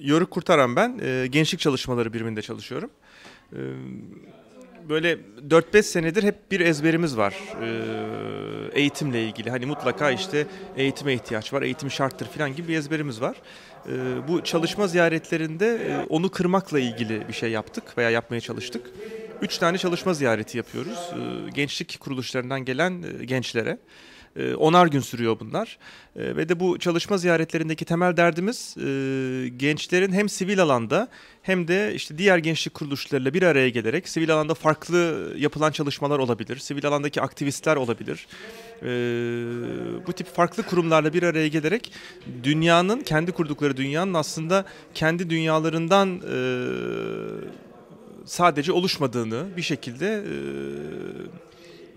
Yörük Kurtaran ben. E, gençlik çalışmaları biriminde çalışıyorum. E, böyle 4-5 senedir hep bir ezberimiz var e, eğitimle ilgili. Hani mutlaka işte eğitime ihtiyaç var, eğitim şarttır falan gibi bir ezberimiz var. E, bu çalışma ziyaretlerinde e, onu kırmakla ilgili bir şey yaptık veya yapmaya çalıştık. Üç tane çalışma ziyareti yapıyoruz. E, gençlik kuruluşlarından gelen e, gençlere. E, onar gün sürüyor bunlar. E, ve de bu çalışma ziyaretlerindeki temel derdimiz e, gençlerin hem sivil alanda hem de işte diğer gençlik kuruluşlarıyla bir araya gelerek sivil alanda farklı yapılan çalışmalar olabilir. Sivil alandaki aktivistler olabilir. bu tip farklı kurumlarla bir araya gelerek dünyanın, kendi kurdukları dünyanın aslında kendi dünyalarından sadece oluşmadığını bir şekilde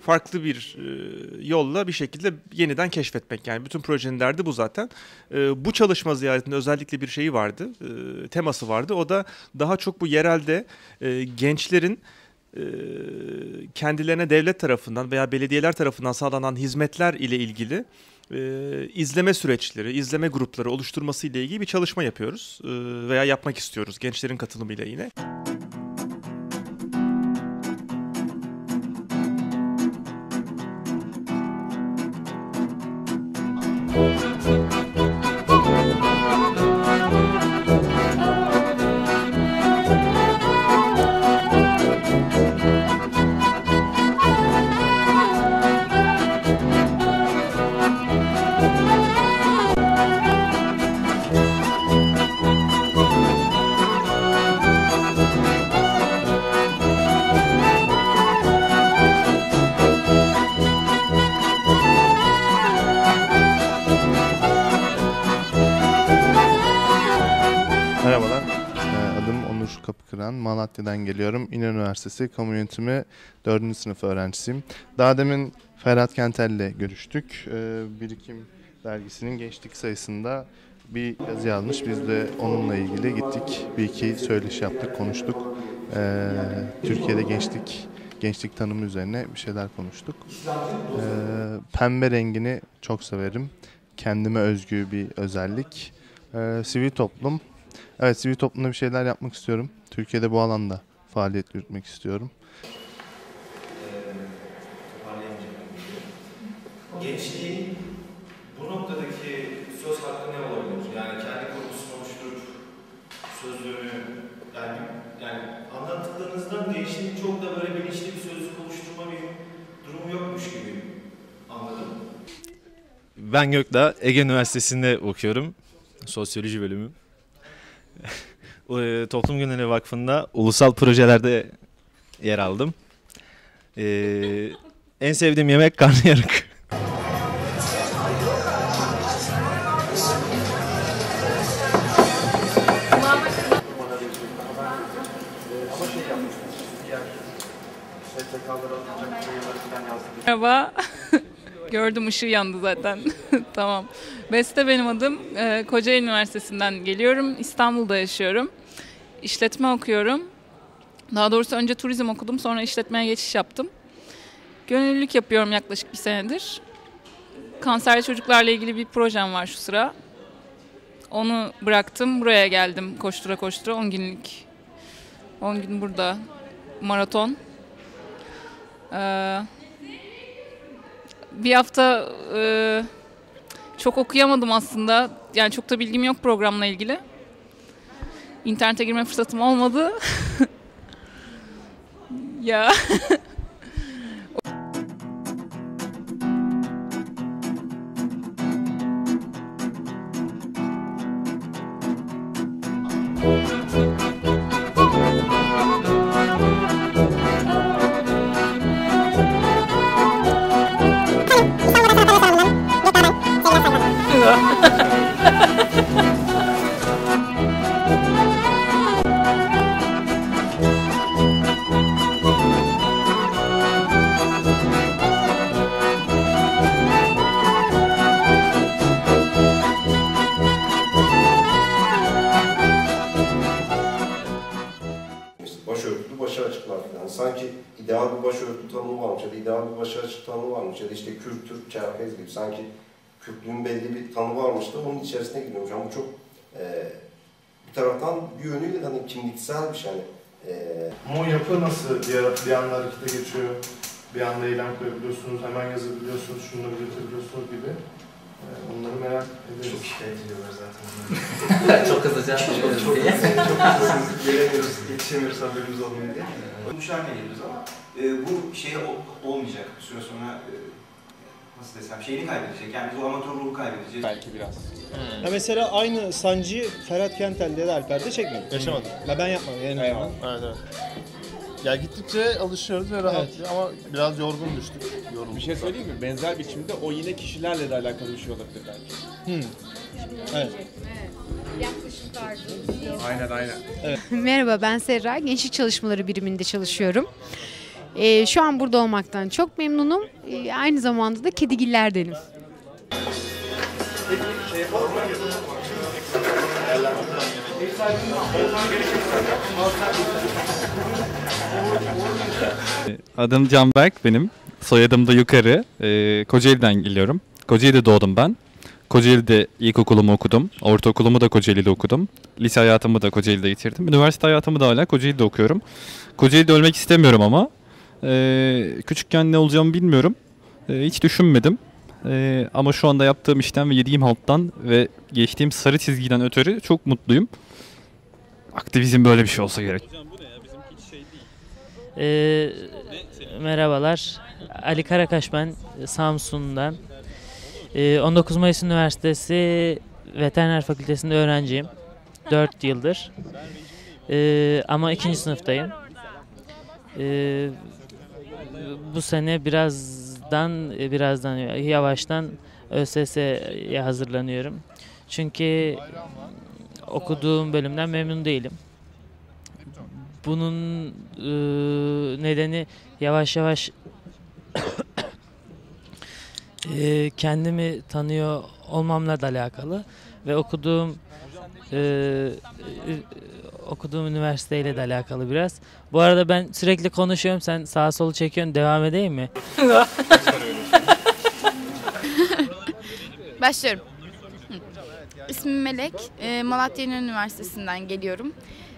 farklı bir e, yolla bir şekilde yeniden keşfetmek. Yani bütün projenin derdi bu zaten. E, bu çalışma ziyaretinde özellikle bir şeyi vardı, e, teması vardı. O da daha çok bu yerelde gençlerin kendilerine devlet tarafından veya belediyeler tarafından sağlanan hizmetler ile ilgili izleme süreçleri, izleme grupları oluşturması ile ilgili bir çalışma yapıyoruz veya yapmak istiyoruz gençlerin katılımıyla yine. Kapıkıran, Malatya'dan geliyorum. İnönü Üniversitesi Kamu Yönetimi 4. sınıf öğrencisiyim. Daha demin Ferhat Kentel'le görüştük. Ee, Birikim dergisinin gençlik sayısında bir yazı yazmış. Biz de onunla ilgili gittik. Bir iki söyleşi yaptık, konuştuk. Ee, Türkiye'de gençlik gençlik tanımı üzerine bir şeyler konuştuk. Ee, pembe rengini çok severim. Kendime özgü bir özellik. Ee, sivil toplum. Evet sivil toplumda bir şeyler yapmak istiyorum. Türkiye'de bu alanda faaliyet yürütmek istiyorum. Gençliğin bu noktadaki söz hakkı ne olabilir? Yani kendi korkusunu oluşturup sözlüğünü yani, yani anlattıklarınızdan değişimin çok da böyle bilinçli bir sözlük oluşturma bir durumu yokmuş gibi anladım. Ben Gökdağ, Ege Üniversitesi'nde okuyorum. Sosyoloji bölümü. E, Toplum Günleri Vakfı'nda ulusal projelerde yer aldım. Ee, en sevdiğim yemek karnıyarık. Merhaba. Gördüm ışığı yandı zaten. tamam. Beste benim adım. Ee, Kocaeli Üniversitesi'nden geliyorum. İstanbul'da yaşıyorum. İşletme okuyorum. Daha doğrusu önce turizm okudum sonra işletmeye geçiş yaptım. Gönüllülük yapıyorum yaklaşık bir senedir. Kanserli çocuklarla ilgili bir projem var şu sıra. Onu bıraktım. Buraya geldim koştura koştura 10 günlük. 10 gün burada. Maraton. Ee, bir hafta e, çok okuyamadım aslında. Yani çok da bilgim yok programla ilgili. İnternete girme fırsatım olmadı. ya onun içerisine giriyormuş. Ama bu çok e, bir taraftan bir yönüyle hani kimliksel bir şey. Hani, eee Ama o yapı nasıl? Bir, bir anda harekete geçiyor, bir anda eylem koyabiliyorsunuz, hemen yazabiliyorsunuz, şunları üretebiliyorsunuz gibi. Ee, Onları merak ederiz. Çok şikayet ediyorlar zaten. çok hızlıca yapıyoruz diye. Çok haklısınız. Gelemiyoruz, yetişemiyoruz haberimiz olmuyor diye. Konuşan geliyoruz ama e, bu şey ol- olmayacak. Bir süre sonra e, nasıl desem şeyini kaybedecek. Yani biz o amatör ruhu kaybedeceğiz. Belki biraz. Ya mesela aynı sancıyı Ferhat Kentel'de de Alper'de çekmedim. Yaşamadım. Ya ben yapmadım yani. Eyvallah. Evet evet. Ya gittikçe alışıyoruz ve rahatlıyor ama biraz yorgun düştük. Yorgun. Bir şey söyleyeyim mi? Benzer biçimde o yine kişilerle de alakalı bir şey olabilir belki. Evet. Yaklaşım tarzı. Aynen aynen. Merhaba ben Serra. Gençlik Çalışmaları biriminde çalışıyorum. Ee, şu an burada olmaktan çok memnunum. Ee, aynı zamanda da kedigillerdenim. Adım Canberk benim. Soyadım da Yukarı. Ee, Kocaeli'den geliyorum. Kocaeli'de doğdum ben. Kocaeli'de ilkokulumu okudum. Ortaokulumu da Kocaeli'de okudum. Lise hayatımı da Kocaeli'de geçirdim. Üniversite hayatımı da hala Kocaeli'de okuyorum. Kocaeli'de ölmek istemiyorum ama. Ee, küçükken ne olacağımı bilmiyorum. Ee, hiç düşünmedim. Ee, ama şu anda yaptığım işten ve yediğim halttan ve geçtiğim sarı çizgiden ötürü çok mutluyum. Aktivizm böyle bir şey olsa gerek. Ee, merhabalar. Ali Karakaş ben Samsun'dan. Ee, 19 Mayıs Üniversitesi Veteriner Fakültesi'nde öğrenciyim. 4 yıldır. Ee, ama ikinci sınıftayım. Ee, bu sene birazdan birazdan yavaştan ÖSS'ye hazırlanıyorum. Çünkü okuduğum bölümden memnun değilim. Bunun e, nedeni yavaş yavaş e, kendimi tanıyor olmamla da alakalı ve okuduğum e, e, okuduğum üniversiteyle de alakalı biraz. Bu arada ben sürekli konuşuyorum. Sen sağa solu çekiyorsun. Devam edeyim mi? Başlıyorum. Hı. İsmim Melek. Ee, Malatya Üniversitesi'nden geliyorum.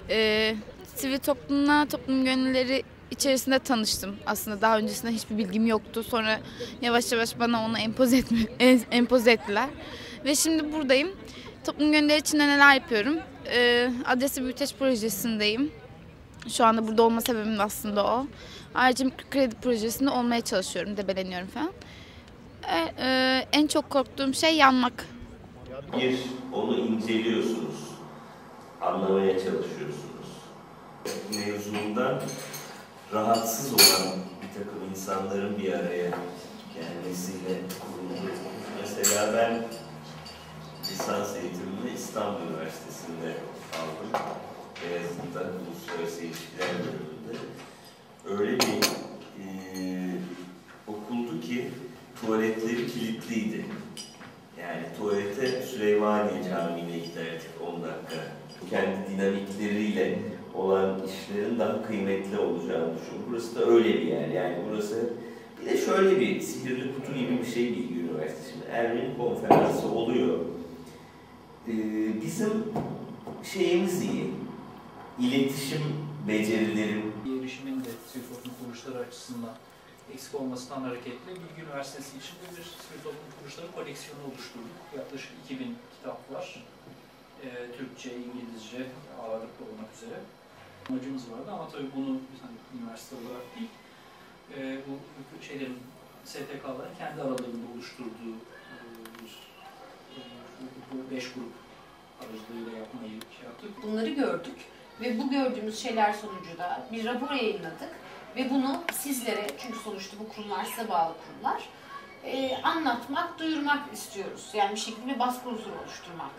Ee, sivil toplumla toplum gönülleri içerisinde tanıştım. Aslında daha öncesinde hiçbir bilgim yoktu. Sonra yavaş yavaş bana onu empoze, etme, empoze ettiler. Ve şimdi buradayım. Toplum gönülleri içinde neler yapıyorum? Ee, Adresi Büyüteç projesindeyim. Şu anda burada olma sebebim aslında o. Ayrıca mikrokredi projesinde olmaya çalışıyorum, debeleniyorum falan. E, e, en çok korktuğum şey yanmak. Bir, onu inceliyorsunuz. Anlamaya çalışıyorsunuz. Mevzundan rahatsız olan bir takım insanların bir araya gelmesiyle kuruldu. Mesela ben lisans eğitimimi İstanbul Üniversitesi'nde aldım. Beyazıt'ta Uluslararası İlişkiler bölümünde. Öyle bir eee okuldu ki tuvaletleri kilitliydi. Yani tuvalete Süleymaniye Camii'ne giderdik 10 dakika. Kendi dinamikleriyle olan işlerin daha kıymetli olacağını düşünüyorum. Burası da öyle bir yer. Yani burası bir de şöyle bir sihirli kutu gibi bir şey Bilgi Üniversitesi. Şimdi Ermeni konferansı oluyor. Ee, bizim şeyimiz iyi. İletişim becerilerim Erişimin de sivil toplum kuruluşları açısından eksik olmasından hareketle Bilgi Üniversitesi içinde bir sivil toplum kuruluşları koleksiyonu oluşturduk. Yaklaşık 2000 kitap var. Ee, Türkçe, İngilizce ağırlıklı olmak üzere. Amacımız vardı ama tabii bunu hani üniversite olarak değil, e, bu şeylerin STK'ların kendi aralarında oluşturduğu 5 grup aracılığıyla yapmayı şey yaptık. Bunları gördük ve bu gördüğümüz şeyler sonucu da bir rapor yayınladık ve bunu sizlere çünkü sonuçta bu kurumlar size bağlı kurumlar e, anlatmak, duyurmak istiyoruz. Yani bir şekilde bir baskı unsuru oluşturmak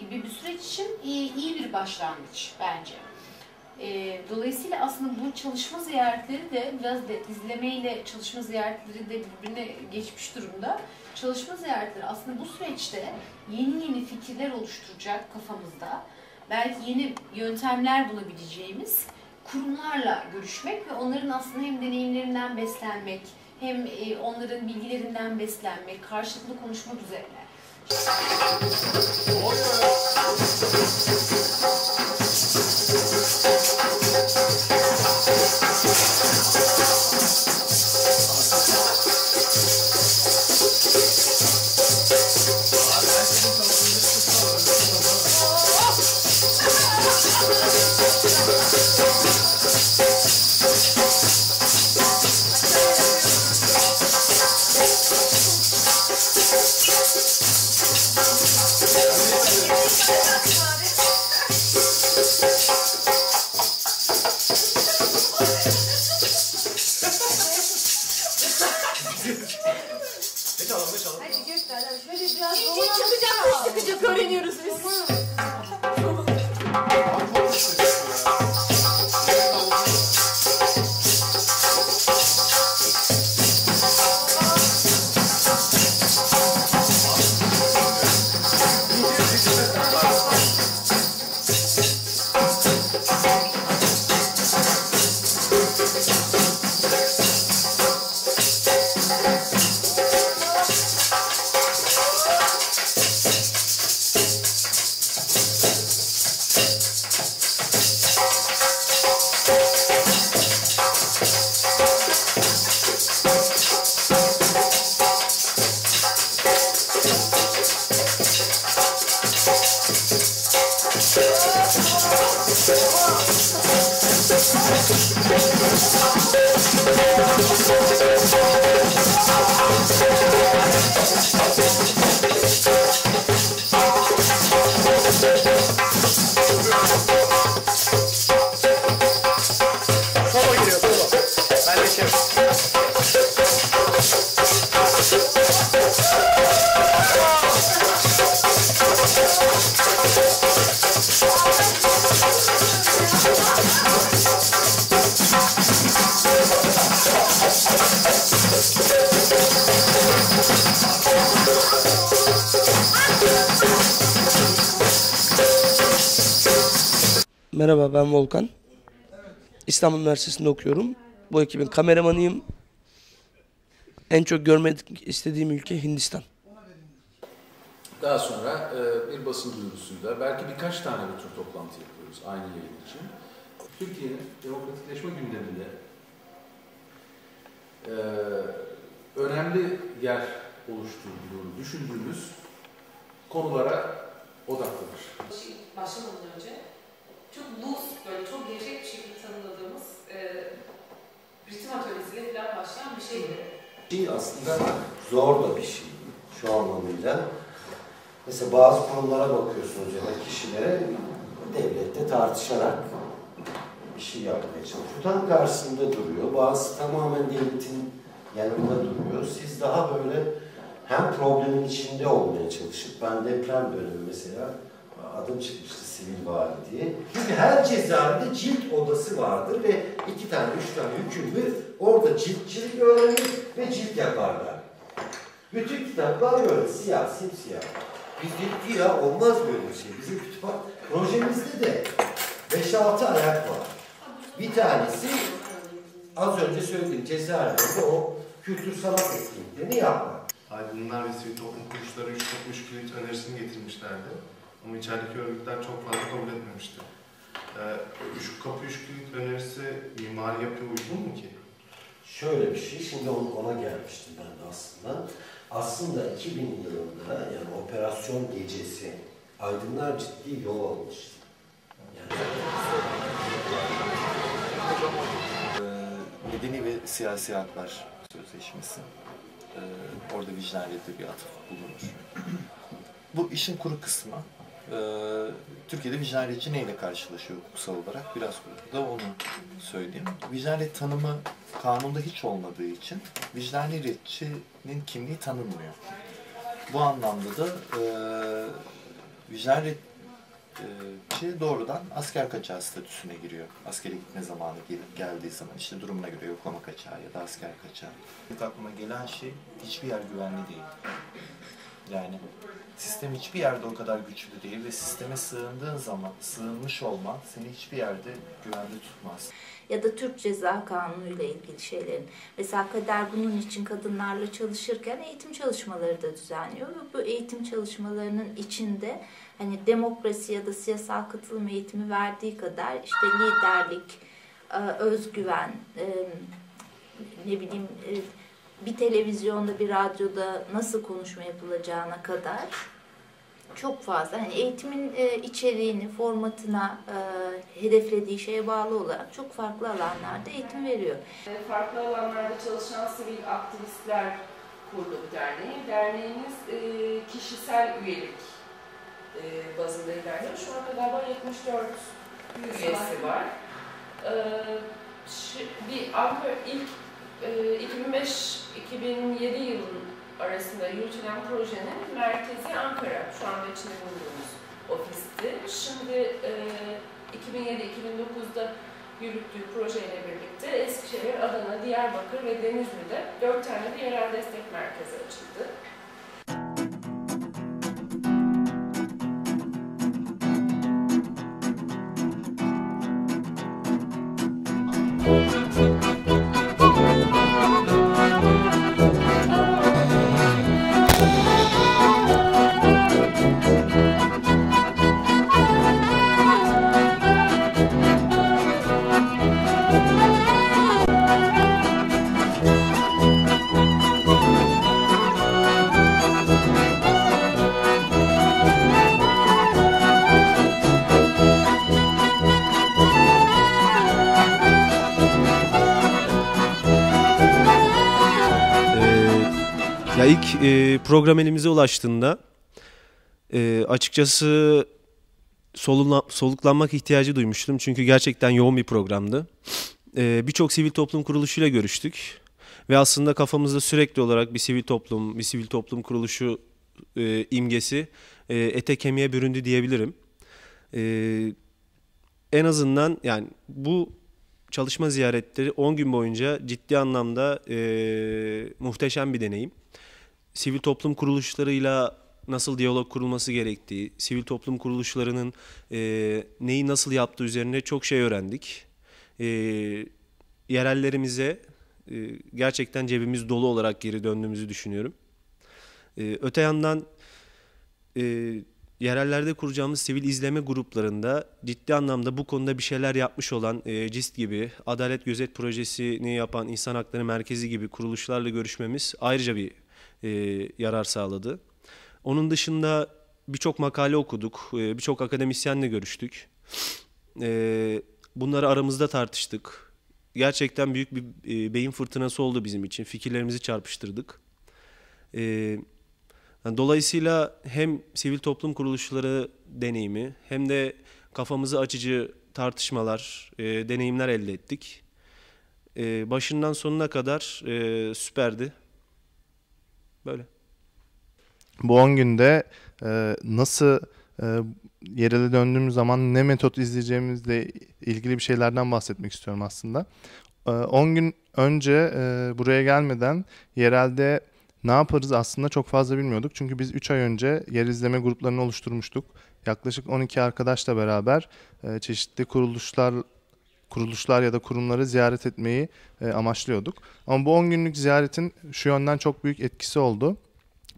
gibi bir süreç için iyi, iyi bir başlangıç bence. E, dolayısıyla aslında bu çalışma ziyaretleri de biraz de izlemeyle çalışma ziyaretleri de birbirine geçmiş durumda. Çalışma ziyaretleri aslında bu süreçte yeni yeni fikirler oluşturacak kafamızda. Belki yeni yöntemler bulabileceğimiz kurumlarla görüşmek ve onların aslında hem deneyimlerinden beslenmek, hem e, onların bilgilerinden beslenmek, karşılıklı konuşmak üzerine Thank you. Merhaba ben Volkan. İstanbul Üniversitesi'nde okuyorum. Bu ekibin kameramanıyım. En çok görmek istediğim ülke Hindistan. Daha sonra e, bir basın duyurusuyla belki birkaç tane bu tür toplantı yapıyoruz aynı yayın için. Türkiye'nin demokratikleşme gündeminde e, önemli yer oluşturduğunu düşündüğümüz konulara odaklanır. başlamadan önce çok loose, böyle çok gevşek bir şekilde tanımladığımız e, ritim atölyesiyle falan başlayan bir şeydi. Şey aslında zor da bir şey şu anlamıyla. Mesela bazı konulara bakıyorsunuz ya da kişilere devlette tartışarak bir şey yapmaya çalışıyor. Tam karşısında duruyor. Bazı tamamen devletin yanında duruyor. Siz daha böyle hem problemin içinde olmaya çalışıp ben deprem dönemi mesela adım çıkmıştı sivil vali diye. Çünkü her cezaevinde cilt odası vardır ve iki tane, üç tane hükümlü orada ciltçilik öğrenir ve cilt yaparlar. Bütün kitaplar böyle siyah, simsiyah. Biz dedik ya olmaz böyle bir şey. Bizim kütüphane projemizde de 5-6 ayak var. Bir tanesi az önce söylediğim cezaevinde o kültür sanat etkinliklerini yapmak. Aydınlar ve sivil toplum kuruluşları 3 kapı 3 kilit önerisini getirmişlerdi. Ama içerideki örgütler çok fazla kabul etmemişti. Ee, üç kapı 3 kilit önerisi mimari yapıya uygun mu ki? Şöyle bir şey, şimdi ona, gelmiştim ben de aslında. Aslında 2000 yılında yani operasyon gecesi aydınlar ciddi yol almıştı. Ee, Medeni ve Siyasi Haklar Sözleşmesi. Ee, orada vicdaniyette bir atıf bulunur. Bu işin kuru kısmı. Ee, Türkiye'de vicdaniyetçi neyle karşılaşıyor hukuksal olarak? Biraz da onu söyleyeyim. Vicdaniyet tanımı kanunda hiç olmadığı için vicdaniyetçinin kimliği tanınmıyor. Bu anlamda da e, vicdaniyetçi doğrudan asker kaçağı statüsüne giriyor. Askere gitme zamanı gelip geldiği zaman işte durumuna göre yoklama kaçağı ya da asker kaçağı. Aklıma gelen şey hiçbir yer güvenli değil. Yani sistem hiçbir yerde o kadar güçlü değil ve sisteme sığındığın zaman sığınmış olman seni hiçbir yerde güvende tutmaz. ya da Türk Ceza Kanunu ile ilgili şeylerin. Mesela Kader bunun için kadınlarla çalışırken eğitim çalışmaları da düzenliyor ve bu eğitim çalışmalarının içinde hani demokrasi ya da siyasal katılım eğitimi verdiği kadar işte liderlik, e, özgüven, e, ne bileyim e, bir televizyonda bir radyoda nasıl konuşma yapılacağına kadar çok fazla hani eğitimin e, içeriğini, formatına, e, hedeflediği şeye bağlı olarak çok farklı alanlarda eğitim veriyor. Farklı alanlarda çalışan sivil aktivistler kurdu bu derneği. Derneğimiz e, kişisel üyelik e, bazında ilerliyor. Şu anda galiba 74 üyesi var. E, şi- bir Ankara ilk e, 2005-2007 yılının arasında yürütülen projenin merkezi Ankara. Şu anda içinde bulunduğumuz ofisti. Şimdi e, 2007-2009'da yürüttüğü projeyle birlikte Eskişehir, Adana, Diyarbakır ve Denizli'de dört tane de yerel destek merkezi açıldı. Ya ilk e, program elimize ulaştığında e, açıkçası solunla- soluklanmak ihtiyacı duymuştum. Çünkü gerçekten yoğun bir programdı. E, Birçok sivil toplum kuruluşuyla görüştük. Ve aslında kafamızda sürekli olarak bir sivil toplum, bir sivil toplum kuruluşu e, imgesi e, ete kemiğe büründü diyebilirim. E, en azından yani bu çalışma ziyaretleri 10 gün boyunca ciddi anlamda e, muhteşem bir deneyim. Sivil toplum kuruluşlarıyla nasıl diyalog kurulması gerektiği, sivil toplum kuruluşlarının e, neyi nasıl yaptığı üzerine çok şey öğrendik. E, yerellerimize e, gerçekten cebimiz dolu olarak geri döndüğümüzü düşünüyorum. E, öte yandan e, yerellerde kuracağımız sivil izleme gruplarında ciddi anlamda bu konuda bir şeyler yapmış olan e, CIST gibi, Adalet Gözet Projesi'ni yapan İnsan Hakları Merkezi gibi kuruluşlarla görüşmemiz ayrıca bir e, yarar sağladı. Onun dışında birçok makale okuduk, e, birçok akademisyenle görüştük. E, bunları aramızda tartıştık. Gerçekten büyük bir e, beyin fırtınası oldu bizim için. Fikirlerimizi çarpıştırdık. E, Dolayısıyla hem sivil toplum kuruluşları deneyimi hem de kafamızı açıcı tartışmalar, e, deneyimler elde ettik. E, başından sonuna kadar e, süperdi. Böyle. Bu 10 günde e, nasıl e, yerele döndüğümüz zaman ne metot izleyeceğimizle ilgili bir şeylerden bahsetmek istiyorum aslında. E, 10 gün önce e, buraya gelmeden yerelde ne yaparız aslında çok fazla bilmiyorduk. Çünkü biz 3 ay önce yer izleme gruplarını oluşturmuştuk. Yaklaşık 12 arkadaşla beraber e, çeşitli kuruluşlar kuruluşlar ya da kurumları ziyaret etmeyi e, amaçlıyorduk. Ama bu 10 günlük ziyaretin şu yönden çok büyük etkisi oldu.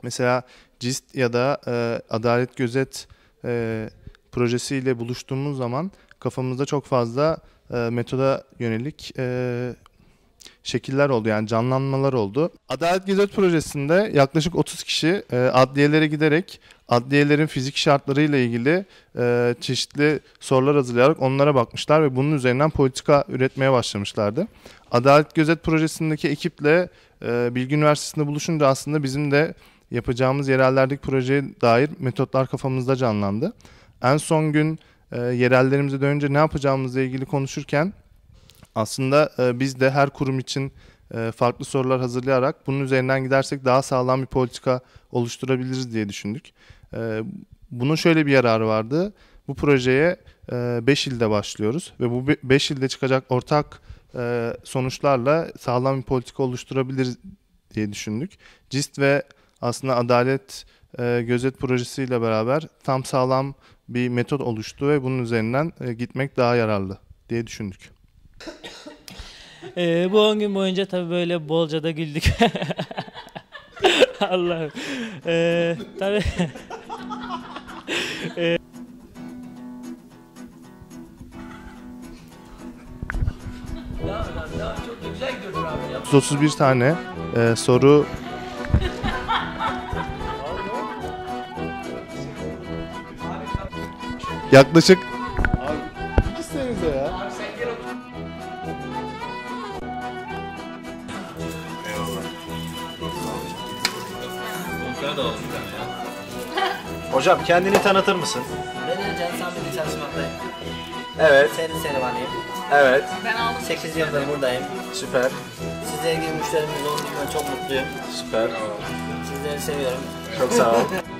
Mesela CIST ya da e, Adalet Gözet e, projesiyle buluştuğumuz zaman kafamızda çok fazla e, metoda yönelik e, şekiller oldu yani canlanmalar oldu. Adalet Gözet projesinde yaklaşık 30 kişi e, adliyelere giderek adliyelerin fizik şartlarıyla ilgili e, çeşitli sorular hazırlayarak onlara bakmışlar ve bunun üzerinden politika üretmeye başlamışlardı. Adalet Gözet projesindeki ekiple e, Bilgi Üniversitesi'nde buluşunca aslında bizim de yapacağımız yerellerdeki projeye dair metotlar kafamızda canlandı. En son gün e, yerellerimize dönünce ne yapacağımızla ilgili konuşurken aslında e, biz de her kurum için e, farklı sorular hazırlayarak bunun üzerinden gidersek daha sağlam bir politika oluşturabiliriz diye düşündük. E, bunun şöyle bir yararı vardı. Bu projeye 5 ilde başlıyoruz ve bu 5 ilde çıkacak ortak sonuçlarla sağlam bir politika oluşturabiliriz diye düşündük. CIST ve aslında Adalet gözet projesiyle beraber tam sağlam bir metot oluştu ve bunun üzerinden gitmek daha yararlı diye düşündük. Ee, bu 10 gün boyunca tabii böyle bolca da güldük. Allah'ım. Ee, tabii. Ee, 31 tane e, soru yaklaşık Hocam kendini tanıtır mısın? Ben Ercan Samimi çalışmaktayım. Evet. Senin servanıyım. Evet. Ben aldım. 8 yıldır buradayım. Süper. Sizler gibi müşterimiz olduğundan çok mutluyum. Süper. Sizleri seviyorum. Çok sağ ol.